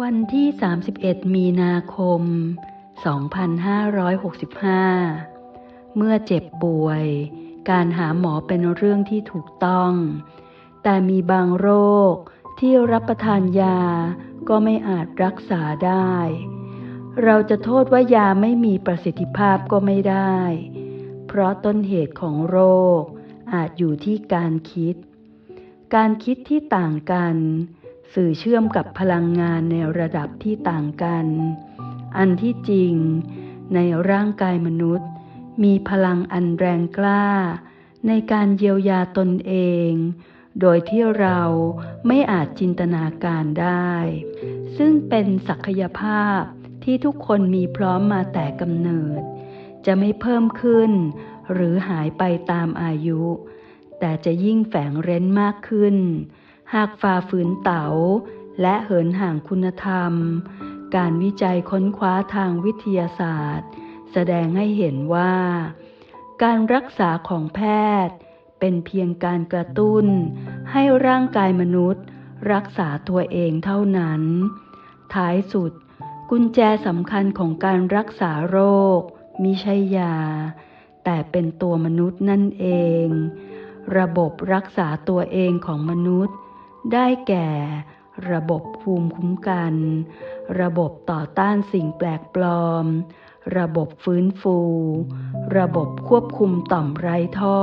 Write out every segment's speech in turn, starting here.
วันที่ 31 มีนาคม 2565 เมื่อเจ็บป่วย การหาหมอเป็นเรื่องที่ถูกต้อง แต่มีบางโรคที่รับประทานยาก็ไม่อาจรักษาได้ เราจะโทษว่ายาไม่มีประสิทธิภาพก็ไม่ได้ เพราะต้นเหตุของโรคอาจอยู่ที่การคิด การคิดที่ต่างกัน สื่อเชื่อมกับพลังงานในระดับที่ต่างกัน อันที่จริง ในร่างกายมนุษย์ มีพลังอันแรงกล้า ในการเยียวยาตนเอง โดยที่เราไม่อาจจินตนาการได้ ซึ่งเป็นศักยภาพที่ทุกคนมีพร้อมมาแต่กำเนิด จะไม่เพิ่มขึ้น หรือหายไปตามอายุ แต่จะยิ่งแฝงเร้นมากขึ้น หากฝ่าฝืนเต๋าและเหินห่างคุณธรรม การวิจัยค้นคว้าทางวิทยาศาสตร์ แสดงให้เห็นว่า การรักษาของแพทย์ เป็นเพียงการกระตุ้น ให้ร่างกายมนุษย์ รักษาตัวเองเท่านั้น ท้ายสุด กุญแจสำคัญของการรักษาโรคมิใช่ยา แต่เป็นตัวมนุษย์นั่นเอง ระบบรักษาตัวเองของมนุษย์ ได้แก่ ระบบภูมิคุ้มกัน ระบบต่อต้านสิ่งแปลกปลอม ระบบฟื้นฟู ระบบควบคุมต่อมไร้ท่อ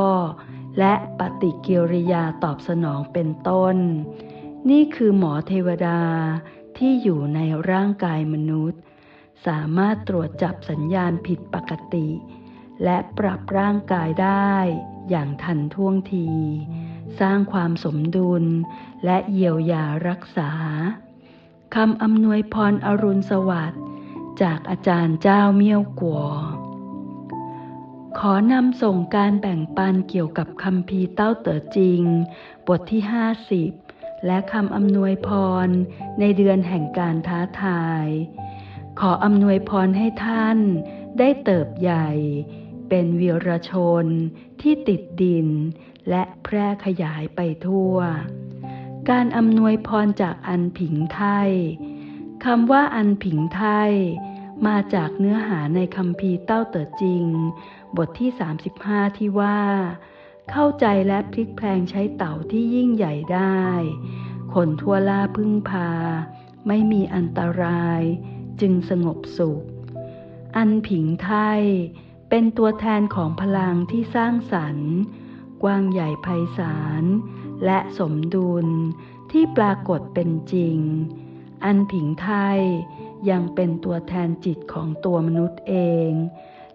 และปฏิกิริยาตอบสนองเป็นต้น นี่คือหมอเทวดาที่อยู่ในร่างกายมนุษย์ สามารถตรวจจับสัญญาณผิดปกติ และปรับร่างกายได้อย่างทันท่วงที สร้างความสมดุล และเยียวยารักษาคำอำนวยพรอรุณสวัสดิ์จากอาจารย์เจ้าเมี่ยวกัว ขอนำส่งการแบ่งปันเกี่ยวกับคำพีเต้าเต๋อจริง บทที่ 50 และคำอำนวยพรในเดือนแห่งการท้าทาย ขออำนวยพรให้ท่านได้เติบใหญ่ เป็นวีรชนที่ติดดิน และแพร่ขยายไปทั่ว การอำนวยพรจากอันผิงไทยคำว่าอันผิงไทย มาจากเนื้อหาในคำพีเต้าเต๋อจริง บทที่ 35 ที่ว่า เข้าใจและพลิกแพลงใช้เต่าที่ยิ่งใหญ่ได้ คนทั่วล่าพึ่งพา ไม่มีอันตราย จึงสงบสุข อันผิงไทย เป็นตัวแทนของพลังที่สร้างสรรค์ กว้างใหญ่ไพศาล และสมดุลที่ปรากฏเป็นจริง อันผิงไทยยังเป็นตัวแทนจิตของตัวมนุษย์เอง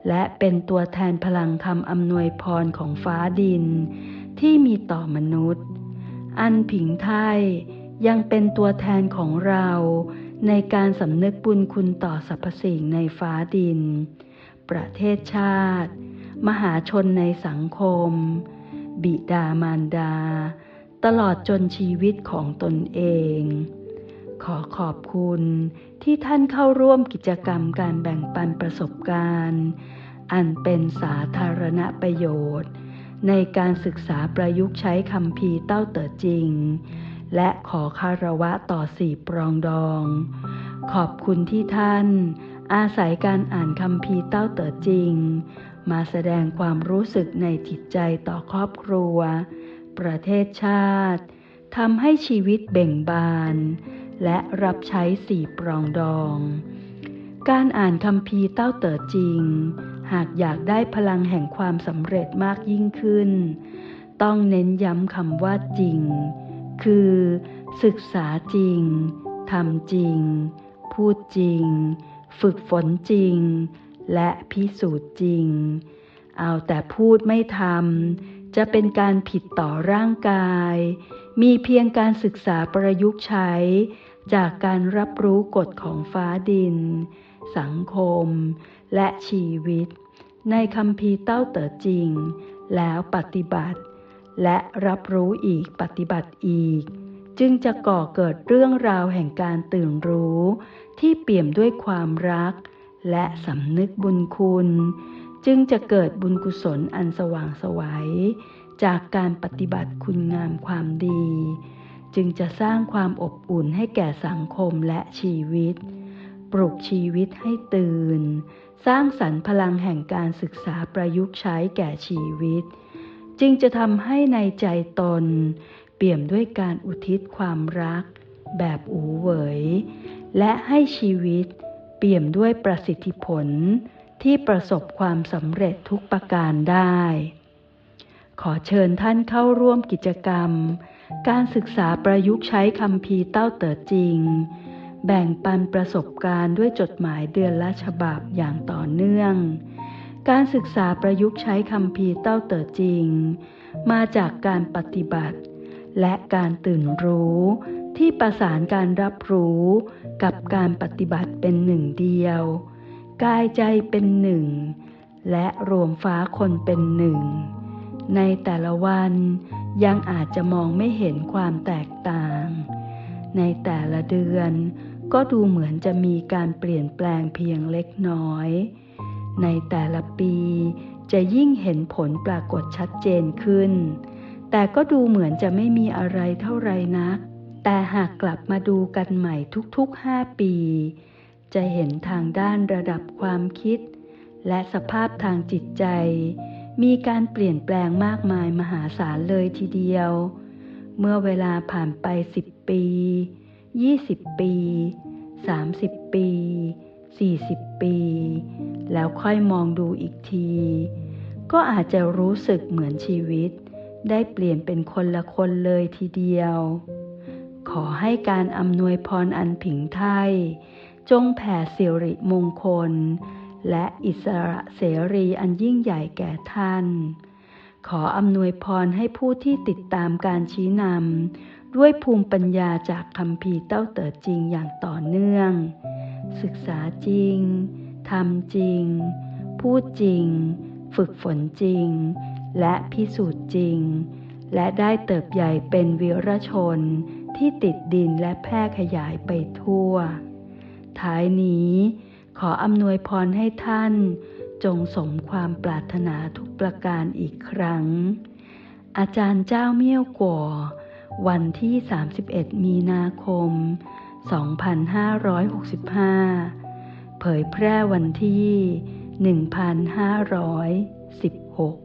และเป็นตัวแทนพลังคำอำนวยพรของฟ้าดิน ที่มีต่อมนุษย์ อันผิงไทยยังเป็นตัวแทนของเราในการสำนึกบุญคุณต่อสรรพสิ่งในฟ้าดิน ประเทศชาติ มหาชนในสังคม บิดามารดา ตลอดจนชีวิตของตนเอง ขอขอบคุณที่ท่านเข้าร่วมกิจกรรมการแบ่งปันประสบการณ์ อันเป็นสาธารณประโยชน์ ในการศึกษาประยุกต์ใช้คำพีเต้าเต๋อจริง และขอคารวะต่อสี่ปรองดอง ขอบคุณที่ท่าน อาศัยการอ่านคำพีเต้าเต๋อจริง มาแสดงความรู้สึกในจิตใจต่อครอบครัว ประเทศชาติทำให้ชีวิตเบ่งบาน และรับใช้สี่ปรองดอง การอ่านคำพีเต้าเต๋อจริง หากอยากได้พลังแห่งความสำเร็จมากยิ่งขึ้น ต้องเน้นย้ำคำว่าจริง คือศึกษาจริงทำจริง พูดจริง ฝึกฝนจริง และพิสูจน์จริง เอาแต่พูดไม่ทำจะเป็นการผิดต่อร่างกาย มีเพียงการศึกษาประยุกต์ใช้ จากการรับรู้กฎของฟ้าดิน สังคม และชีวิต ในคำพีเต้าเต๋อจริง แล้วปฏิบัติ และรับรู้อีกปฏิบัติอีก จึงจะก่อเกิดเรื่องราวแห่งการตื่นรู้ ที่เปี่ยมด้วยความรัก และสำนึกบุญคุณ จึงจะเกิดบุญกุศลอันสว่างสวัยจากการปฏิบัติคุณงามความดี จึงจะสร้างความอบอุ่นให้แก่สังคมและชีวิต ปลุกชีวิตให้ตื่น สร้างสรรค์พลังแห่งการศึกษาประยุกต์ใช้แก่ชีวิต จึงจะทำให้ในใจตน ปี่ยมด้วยการอุทิศความรัก แบบอูเหวย และให้ชีวิตเปี่ยมด้วยประสิทธิผลที่ประสบความสำเร็จทุกประการได้ ขอเชิญท่านเข้าร่วมกิจกรรม การศึกษาประยุกต์ใช้คำพีเต้าเต๋อจริง แบ่งปันประสบการณ์ด้วยจดหมายเดือนละฉบับอย่างต่อเนื่อง การศึกษาประยุกต์ใช้คำพีเต้าเต๋อจริง มาจากการปฏิบัติ และการตื่นรู้ ที่ประสานการรับรู้กับการปฏิบัติเป็นหนึ่งเดียว กายใจเป็นหนึ่ง และรวมฟ้าคนเป็นหนึ่ง ในแต่ละวันยังอาจจะมองไม่เห็นความแตกต่าง ในแต่ละเดือนก็ดูเหมือนจะมีการเปลี่ยนแปลงเพียงเล็กน้อย ในแต่ละปีจะยิ่งเห็นผลปรากฏชัดเจนขึ้น แต่ก็ดูเหมือนจะไม่มีอะไรเท่าไรนัก แต่หากกลับมาดูกันใหม่ทุกๆห้าปี จะเห็นทางด้านระดับความคิด และสภาพทางจิตใจ มีการเปลี่ยนแปลงมากมายมหาศาลเลยทีเดียว เมื่อเวลาผ่านไป10ปี 20 ปี 30 ปี 40 ปี แล้วค่อยมองดูอีกที ก็อาจจะรู้สึกเหมือนชีวิต ได้เปลี่ยนเป็นคนละคนเลยทีเดียว ขอให้การอำนวยพรอันผิงไทย จงแผ่สิริมงคล และอิสระเสรีอันยิ่งใหญ่แก่ท่าน ขออำนวยพรให้ผู้ที่ติดตามการชี้นำด้วยภูมิปัญญาจากคำพีเต้าเต๋อจริงอย่างต่อเนื่อง ศึกษาจริงทำจริง พูดจริง ฝึกฝนจริง และพิสูจน์จริง และได้เติบใหญ่เป็นวิรชนที่ติดดินและแพร่ขยายไปทั่ว ท้ายนี้ขออำนวยพรให้ท่าน จงสมความปรารถนาทุกประการอีกครั้ง อาจารย์เจ้าเมี่ยวกัววันที่ 31 มีนาคม 2565 เผยแพร่วันที่ 1516